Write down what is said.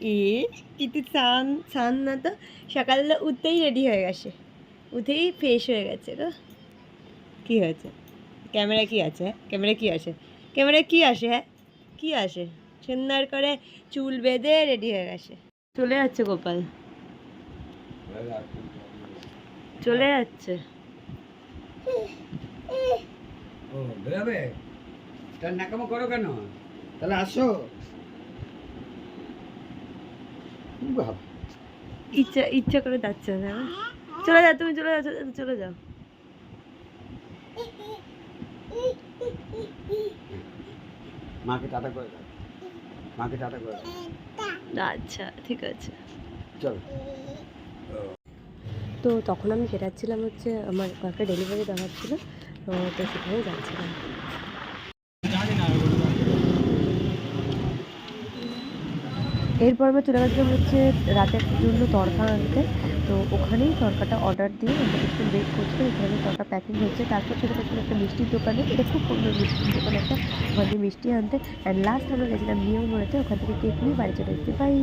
এ, কিন্তু চান চান না তো। সকালবেলা উঠতেই রেডি হয়ে গেছে। উঠেই ফ্রেশ হয়ে গেছে তো। কি হয়েছে? ক্যামেরা কি আছে? ক্যামেরা কি আছে? ক্যামেরা কি আসে হ্যাঁ? কি আসে? সুন্দর করে চুল বেঁধে রেডি হয়ে গেছে। চলে যাচ্ছে গোপাল। চলে যাচ্ছে। বেরোবে? তার নাকামো করো কেন? তাহলে আসো। ইচ্ছা ইচ্ছা করে যাচ্ছে না। চলে যাও তুমি চলে যাও চলে যাও, মাকে টাটা করে দাও। মাকে টাটা করে দাও। আচ্ছা ঠিক আছে। চলো। তো তখন আমি বেরাচ্ছিলাম হচ্ছে আমার কয়েকটা ডেলিভারি দেওয়ার ছিল তো তো সেখানে যাচ্ছিলাম। এরপর আমরা চলে গেছিলাম হচ্ছে রাতের জন্য তরকা আনতে। তো ওখানেই তরকাটা অর্ডার দিয়ে আমরা একটু ওয়েট করছিলাম ওখানে তরকা প্যাকিং হচ্ছে, তারপর চলে গেছিলাম একটা মিষ্টির দোকানে, এটা খুব সুন্দর মিষ্টির দোকান একটা, ওখানে মিষ্টি আনতে। অ্যান্ড লাস্ট আমরা গেছিলাম নিয়ম ওখান থেকে কেক নিয়ে বাড়ি চলে এসেছি। বাই